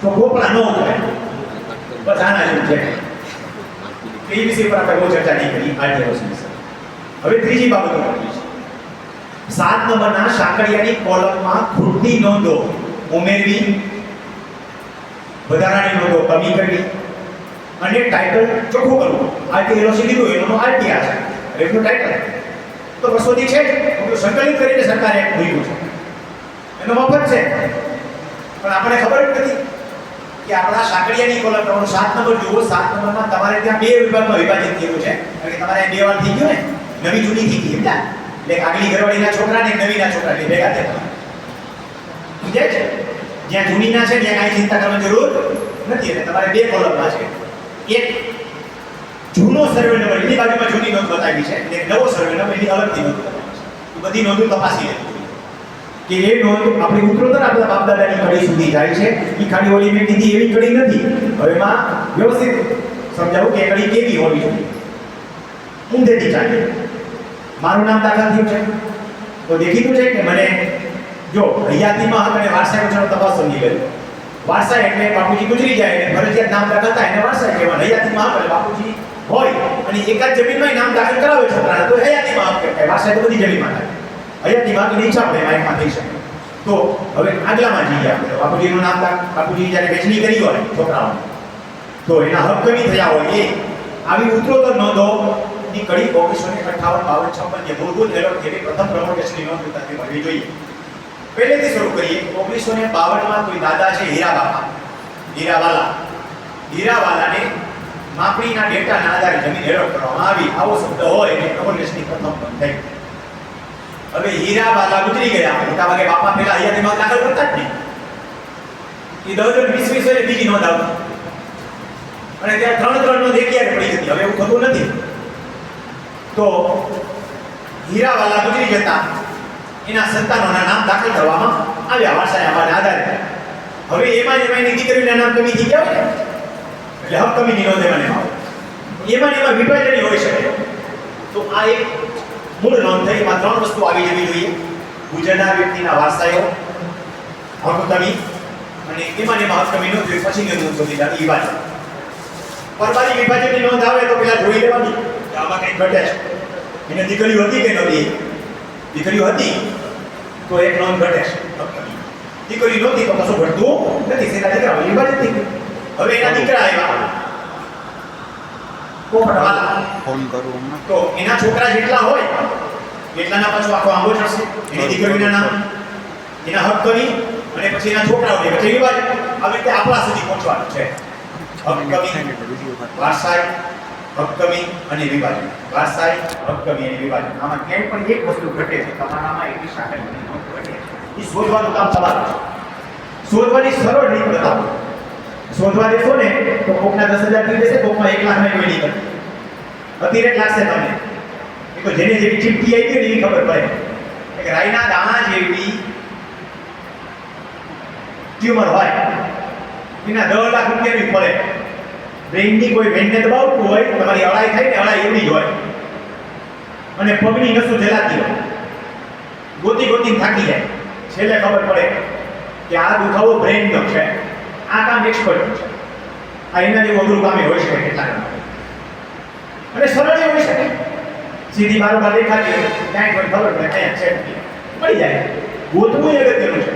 તો ગોપલા ન હોય બસ આના જેવું છે. એ વિશે પણ આપણે બહુ ચર્ચા નહીં કરી. આરટીઓ વિશે હવે ત્રીજી બાબતો કરવી છે. સાત નંબરના સાંકળિયાની કોલમમાં ખૂટતી નોંધો ઉમેરવી, વધારાની નોંધો કમી કરવી અને ટાઇટલ ચોખ્ખું કરવું. આરટીએલઓસી લીધું એનો આરટીઆર છે. એનું ટાઇટલ તો વર્ષોથી છે જ. સંકલિત કરીને સરકારે મૂક્યું છે. એનો મફત છે. પણ આપણે ખબર જ નથી. કે આપણા સાંકળિયાની કોલમ તમારો સાત નંબર જુઓ, સાત નંબરમાં તમારે ત્યાં બે વિભાગમાં વિભાજિત થયેલું છે. કારણ કે તમારે બે વાર થઈ ગયું ને, નવી જૂની થઈ ગઈ એટલા એટલે આગલી ઘરવાળીના છોકરા ને નવીના છોકરા એટલે ભેગા થયા. સમજાય છે? જ્યાં જૂનીના છે, ત્યાં કાંઈ ચિંતા કરવાની જરૂર નથી. એટલે તમારે બે કોલમમાં છે. એક જૂનો સર્વે નંબર, એની બાજુમાં જૂની નોંધ બતાવી છે, અને નવો સર્વે નંબર, એની અલગથી નોંધ બતાવી છે. બધી નોંધો તપાસી લેવી કે એ નોંધ આપણી ઉત્તરોત્તર આપણા બાપ દાદાની કડી સુધી જાય છે. એ ખાલી ઓલી મેં કીધી એવી કડી નથી. હવે એમાં વ્યવસ્થિત સમજાવું કે કડી કેવી હોવી જોઈએ. ઊંધેથી ચાલે મારું નામ દાખલ થયું છે. તો દેખીતું છે કે મને જો હયાતીમાં હક અને વારસાઈ વચ્ચેનો તપાસ સમજી ગયો વારસા એટલે બાપુજી ગુજરી જાય એટલે ફરજિયાત નામ દાખલ થાય એને વારસા કહેવાય. હયાતીમાં હક એટલે બાપુજી હોય અને એકાદ જમીનમાં નામ દાખલ કરાવે છોકરાને તો હયાતીમાં હક કહેવાય. વારસાઈ તો બધી જમીનમાં થાય. હયાતીમાં હકની ઈચ્છા આપણે માઇકમાં થઈ શકે. તો હવે આગલામાં જઈએ આપણે. બાપુજીનું નામ બાપુજી જ્યારે વેચણી કરી હોય, છોકરાઓને, તો એના હક કમી થયા હોય એ. આવી ઉત્તરોત્તર નોંધો ની કડી ઓગણીસો ને અઠાવન, બાવન, છપ્પન જે મૂળભૂત એલોટ જેવી પ્રથમ પ્રમોટેશનની નોંધ ઉતારવી મળવી જોઈએ. પહેલેથી શરૂ કરીએ. ઓગણીસો ને બાવનમાં કોઈ દાદા છે, હીરાબાપા. હીરાવાલા હીરાવાલાને માપણીના ડેટાના આધારે જમીન એલોટ કરવામાં આવી. આવો શબ્દ હોય એટલે પ્રમોટેશનની પ્રથમ નોંધ થઈ. હવે હીરાવાલા ગુજરી ગયા. મોટા ભાગે બાપા પહેલા હયાતીમાં દાખલ કરતા જ નહીં. એ દસ દસ વીસ વીસ હોય બીજી નોંધ આવતી. અને ત્યાં ત્રણ ત્રણ નોંધ એકી પડી જતી હવે એવું થતું નથી. તો હીરાવાલા ગુજરી જતા. એના સંતાનોના નામ દાખલ કરવામાં આવ્યા. વારસાએ અમારે આધારે હવે એમાં જ એમાં એની દીકરીના નામ કમી થઈ ગયા હોય એટલે હક કમી નોંધ એમાં ને એમાં એમાં વિભાજન હોઈ શકે. તો આ એક મૂળ નોંધ થઈ એમાં ત્રણ વસ્તુ આવી જવી જોઈએ. ગુજરના વ્યક્તિના વારસાઓ હક કમી અને એમાં એમાં હક કમી નોંધ પછી નોંધ શોધી જાવી વિભાજન પરબારી વિભાજનની નોંધ આવે તો પેલા જોઈ લેવાની આમાં કંઈક ઘટે છે. એને દીકરીઓ હતી કે નહોતી દીકરીઓ હતી, તો એક નોંધ ઘટે છે દીકરી નહોતી તો કશું ઘટતું નથી. તેના દીકરા વિભાજન થઈ હવે એના દીકરા આવ્યા. પોપટવાલા ફોન કરું તો એના છોકરા જેટલા હોય એટલાના પાછું આખો આંબો ચડશે. એની દીકરીઓના નામ. એના હક કરી અને પછી એના પછી વચ્ચે વિભાજન આવી રીતે આપણા સુધી પહોંચવાનું છે. હક કમી વારસાઈ હક્કમી અને વિભાજન વારસાઈ હક્કમી અને વિભાજન આમાં ક્યાંય પણ એક વસ્તુ ઘટે છે. તમારામાં એટલી ઘટે છે. એ શોધવાનું કામ તમારું છે. શોધવાની સરળ રીત બતાવો. શોધવા દેશો ને તો કોકના દસ હજાર થઈ જશે કોકમાં એક લાખ મેળવી નહીં અતિરેક લાગશે તમને. એ તો જેને જેવી ચીપકી આવી ગઈ ને એવી ખબર પડે. કે રાઈના દાણા જેવી ટ્યુમર હોય. એના દસ લાખ રૂપિયાની પડે. બ્રેઇનની કોઈ વેનને દબાવતું હોય, તમારી અળાઈ થાય ને અળાઈ એવડી જ હોય. અને પગની નસો જલાતી હોય. ગોતી ગોતી થાકી જાય. છેલ્લે ખબર પડે કે આ દુખાવો બ્રેઇનનો છે. આ કામ એક્સપર્ટ છે. આ એના જેવું અઘરું કામે હોય શકે કેટલાક અને સરળ હોઈ શકે સીધી બારોબાર દેખાતી હોય ક્યાંય કોઈ ખબર પડે ક્યાં છે મળી જાય. ગોતવું અગત્યનું છે.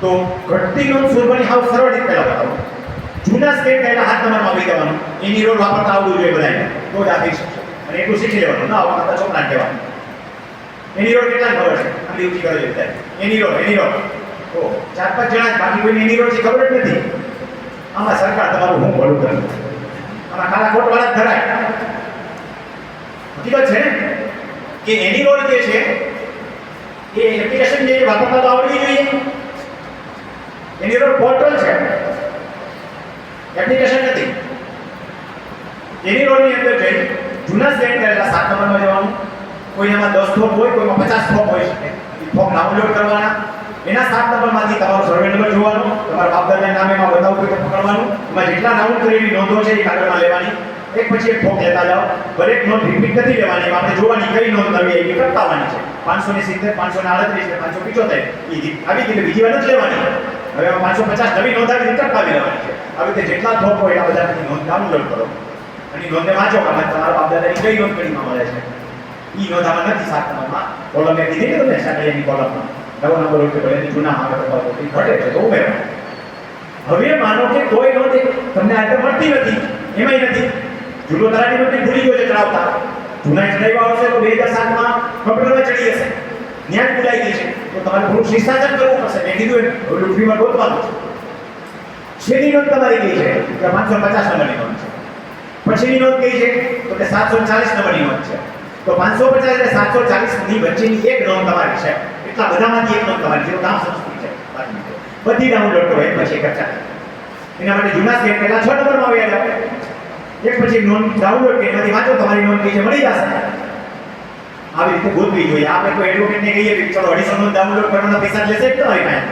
તો ઘટતી નોંધ શોધવાની હાવ સરળ રીત પહેલાં બતાવો. જૂના સ્ટેટ પહેલાં હાથ નંબરમાં આવી જવાનું એની રોડ વાપરતા આવડવું જોઈએ બધાને. તો જ આપી શકશો અને એટલું શીખી લેવાનું. ના આવડતા છોકરા કહેવાનું. એની રોડ કેટલા ખબર છે? આટલી ઊંચી કરો છે એની રોડ એની રોડ તો ચાર પાંચ જણા બાકી કોઈને એની રોડ છે ખબર જ નથી. આમાં સરકાર તમારું હું ભલું કરે આમાં કાલા કોટ વાળા જ ધરાય હકીકત છે ને કે એની રોડ જે છે એ એપ્લિકેશન જે વાપરતા તો આવડવી જોઈએ એની રોડ પોર્ટલ છે એપ્લિકેશન નથી એની રોડની અંદર જઈ જૂના સ્ટેટ કરેલા સાત નંબરમાં જવાનું કોઈનામાં દસ થોપ હોય કોઈમાં પચાસ થોપ હોઈ શકે એ થોપ ડાઉનલોડ કરવાના એના સાત નંબરમાંથી તમારો સર્વે નંબર જોવાનો, તમારા બાપ દાદાના નામે એમાં બતાવવું હોય પકડવાનું. એમાં જેટલા રાઉન્ડ કરેલી નોંધો છે એ કાગળમાં લેવાની. એક પછી એક ફોક લેતા જાઓ. દરેક નોંધ રિપીટ નથી લેવાની આપણે જોવાની કઈ નોંધ કરવી એ કરતાવાની છે. પાંચસો ને સિત્તેર પાંચસો ને આડત્રીસ પાંચસો પિચોતેર. એ આવી રીતે બીજી વાર નથી લેવાની. હવે પાંચસો પચાસ નવી નોંધાવી રીતે પાવી લેવાની છે. આવી રીતે જેટલા ફોક હોય એટલા બધાની નોંધ ડાઉનલોડ કરો. અને નોંધને વાંચો કે તમારા બાપ દાદાની કઈ નોંધ કડીમાં મળે છે. ઈ નોંધ નથી સાત નંબરમાં. કોલમ મેં કીધી ને તમને? સાકરિયાની કોલમમાં નવો નંબર હોય તો ભલે એની જૂનામાં આવે તો બાબો ઘટે છે, તો ઉમેરો હવે માનો કે કોઈ નોંધ તમને આજે મળતી નથી, એમાંય નથી. જૂનો તરાટી નોંધ ભૂલી ગયો છે ચડાવતા જૂના ચડાવ્યા આવશે તો બે હજાર સાતમાં કમ્પ્યુટરમાં ચડી હશે ત્યાં જ ભૂલાઈ ગઈ છે. તો તમારે થોડું શિષ્ટાચાર કરવું પડશે. મેં કીધું એમ, હવે લૂંટણીમાં ગોતવાનું છે. છેલ્લી નોંધ તમારી ગઈ છે, કે પાંચસો પચાસ નંબરની નોંધ છે. પછીની નોંધ કઈ છે, તો કે સાતસો ચાલીસ નંબરની નોંધ છે. તો પાંચસો પચાસ અને સાતસો ચાલીસની વચ્ચેની એક નોંધ તમારી છે. એટલા બધામાંથી એક નોંધ તમારી છે નામ સંસ્કૃતિ છે બધી ડાઉનલોડ કરો, એક પછી ચર્ચા એના માટે જૂના સ્ટેટ પહેલા છ નંબરમાં આવ્યા એટલે એક પછી નોંધ ડાઉનલોડ કરી એમાંથી વાંચો, તમારી નોંધ કઈ છે મળી જશે. આવી રીતે ગોતવી જોઈએ. આપણે કોઈ એડવોકેટને કહીએ કે ચલો અઢીસો નોંધ ડાઉનલોડ કરવાના પૈસા લેશે જ તમારી પાસે